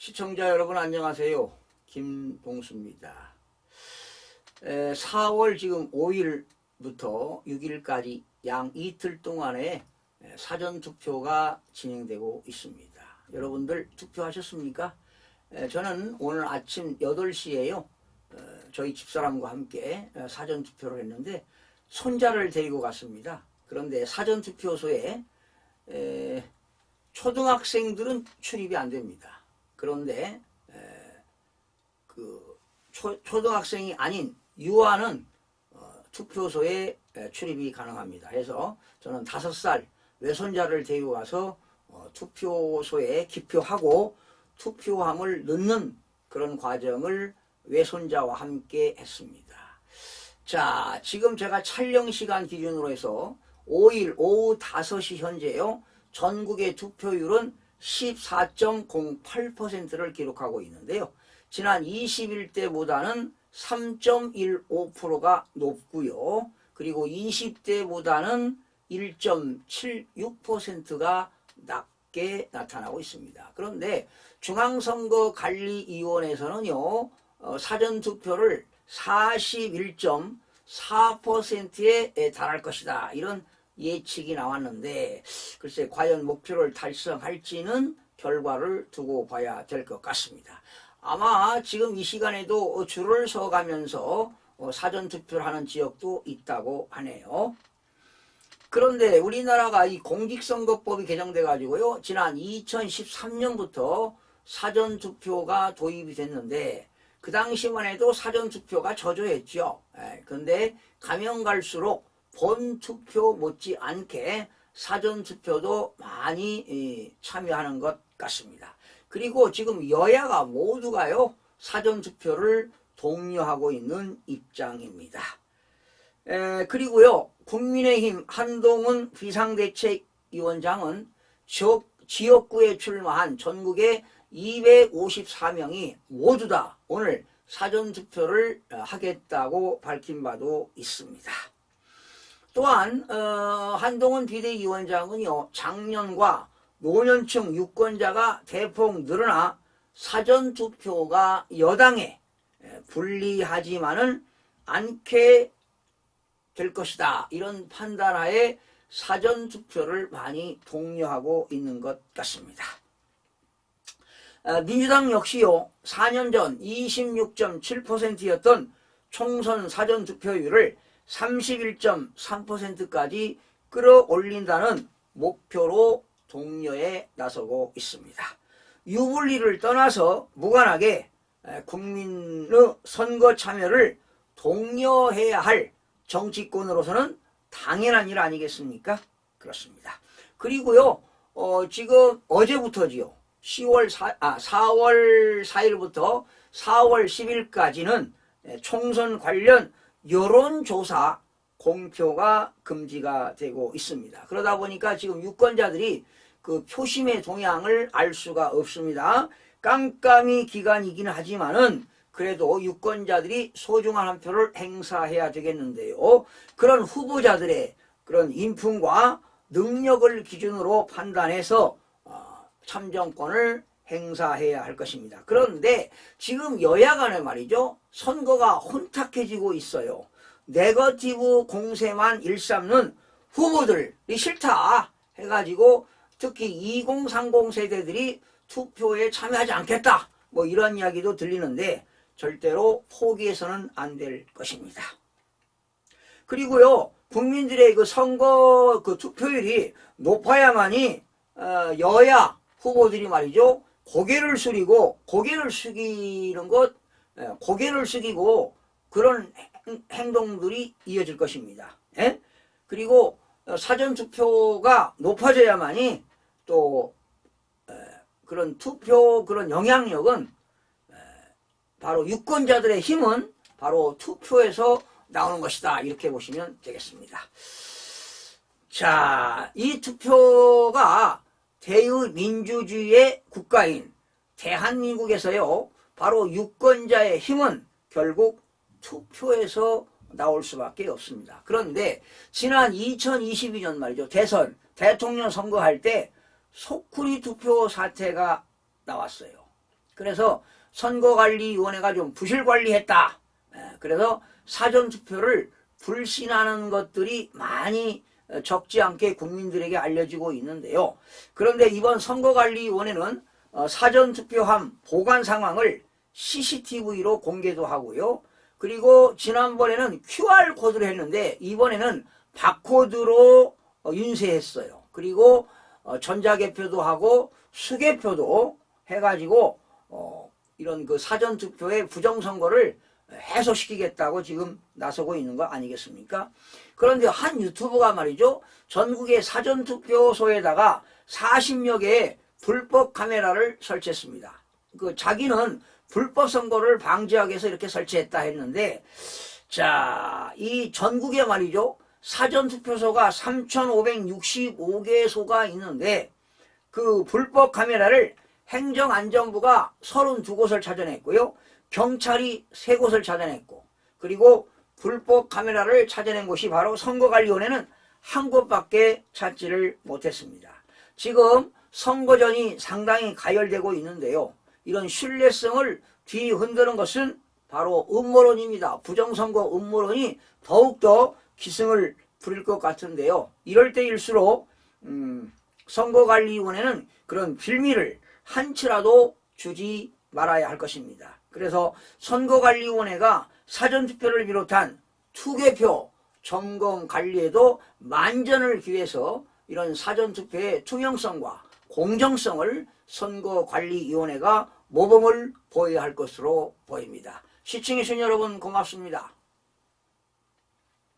시청자 여러분 안녕하세요. 김봉수입니다. 에, 4월 지금 5일부터 6일까지 양 이틀 동안에 에, 사전 투표가 진행되고 있습니다. 여러분들 투표하셨습니까? 에, 저는 오늘 아침 8시에요. 저희 집사람과 함께 에, 사전 투표를 했는데 손자를 데리고 갔습니다. 그런데 사전 투표소에 에, 초등학생들은 출입이 안 됩니다. 그런데 에, 그 초, 초등학생이 아닌 유아는 어, 투표소에 에, 출입이 가능합니다. 그래서 저는 다섯 살 외손자를 데리고 가서 어, 투표소에 기표하고 투표함을 넣는 그런 과정을 외손자와 함께 했습니다. 자, 지금 제가 촬영 시간 기준으로 해서 5일 오후 5시 현재요. 전국의 투표율은 14.08%를 기록하고 있는데요. 지난 20일 때보다는 3.15%가 높고요. 그리고 20대보다는 1.76%가 낮게 나타나고 있습니다. 그런데 중앙선거관리위원회에서는요, 어, 사전투표를 41.4%에 달할 것이다. 이런 예측이 나왔는데 글쎄 과연 목표를 달성할지는 결과를 두고 봐야 될 것 같습니다. 아마 지금 이 시간에도 줄을 서가면서 어, 사전투표를 하는 지역도 있다고 하네요. 그런데 우리나라가 이 공직선거법이 개정돼 가지고요. 지난 2013년부터 사전투표가 도입이 됐는데 그 당시만 해도 사전투표가 저조했죠. 예, 근데 가면 갈수록 본투표 못지않게 사전투표도 많이 이, 참여하는 것 같습니다. 그리고 지금 여야가 모두가요 사전투표를 독려하고 있는 입장입니다. 에, 그리고요 국민의힘 한동훈 비상대책위원장은 지역, 지역구에 출마한 전국의 254명이 모두 다 오늘 사전투표를 어, 하겠다고 밝힌 바도 있습니다. 또한 어, 한동훈 비대위원장은요 작년과 노년층 유권자가 대폭 늘어나 사전투표가 여당에 에, 불리하지만은 않게 될 것이다 이런 판단하에 사전투표를 많이 독려하고 있는 것 같습니다. 아, 민주당 역시요 4년 전 26.7%였던 총선 사전투표율을 31.3%까지 끌어올린다는 목표로 독려에 나서고 있습니다. 유불리를 떠나서 무관하게 국민의 선거 참여를 독려해야 할 정치권으로서는 당연한 일 아니겠습니까? 그렇습니다. 그리고요, 어, 지금 어제부터지요. 10월 4, 아, 4월 4일부터 4월 10일까지는 총선 관련 여론조사 공표가 금지가 되고 있습니다. 그러다 보니까 지금 유권자들이 그 표심의 동향을 알 수가 없습니다. 깜깜이 기간이긴 하지만은 그래도 유권자들이 소중한 한 표를 행사해야 되겠는데요. 그런 후보자들의 그런 인품과 능력을 기준으로 판단해서 어, 참정권을 행사해야 할 것입니다. 그런데 지금 여야 간에 말이죠. 선거가 혼탁해지고 있어요. 네거티브 공세만 일삼는 후보들이 싫다 해가지고 특히 2030 세대들이 투표에 참여하지 않겠다. 뭐 이런 이야기도 들리는데 절대로 포기해서는 안 될 것입니다. 그리고요, 국민들의 그 선거 그 투표율이 높아야만이 어, 여야 후보들이 말이죠. 고개를 숙이고 고개를 숙이는 것, 예, 고개를 숙이고 그런 행동들이 이어질 것입니다. 예? 그리고 어, 사전 투표가 높아져야만이 또 그런 투표 그런 영향력은 바로 유권자들의 힘은 바로 투표에서 나오는 것이다. 이렇게 보시면 되겠습니다. 자, 이 투표가 대의민주주의의 국가인 대한민국에서요, 바로 유권자의 힘은 결국 투표에서 나올 수밖에 없습니다. 그런데 지난 2022년 말이죠. 대선, 대통령 선거할 때 소쿠리 투표 사태가 나왔어요. 그래서 선거관리위원회가 좀 부실관리했다. 예, 그래서 사전투표를 불신하는 것들이 많이 어, 적지 않게 국민들에게 알려지고 있는데요. 그런데 이번 선거관리위원회는 어, 사전투표함 보관 상황을 CCTV로 공개도 하고요. 그리고 지난번에는 QR코드를 했는데 이번에는 바코드로 어, 윤세했어요. 그리고 어, 전자개표도 하고 수개표도 해가지고 어, 이런 그 사전투표의 부정선거를 해소시키겠다고 지금 나서고 있는 거 아니겠습니까? 그런데 한 유튜버가 말이죠. 전국의 사전투표소에다가 40여 개의 불법 카메라를 설치했습니다. 그 자기는 불법 선거를 방지하기 위해서 이렇게 설치했다 했는데 자, 이 전국에 말이죠. 사전투표소가 3,565개소가 있는데 그 불법 카메라를 행정안전부가 32곳을 찾아냈고요. 경찰이 3곳을 찾아냈고 그리고 불법 카메라를 찾아낸 곳이 바로 선거관리위원회는 한 곳밖에 찾지를 못했습니다. 지금 선거전이 상당히 가열되고 있는데요. 이런 신뢰성을 뒤흔드는 것은 바로 음모론입니다. 부정선거 음모론이 더욱더 기승을 부릴 것 같은데요. 이럴 때일수록 음, 선거관리위원회는 그런 빌미를 한치라도 주지 말아야 할 것입니다. 그래서 선거관리위원회가 사전투표를 비롯한 투개표 점검 관리에도 만전을 기해서 이런 사전투표의 투명성과 공정성을 선거관리위원회가 모범을 보여야 할 것으로 보입니다. 시청해주신 여러분 고맙습니다.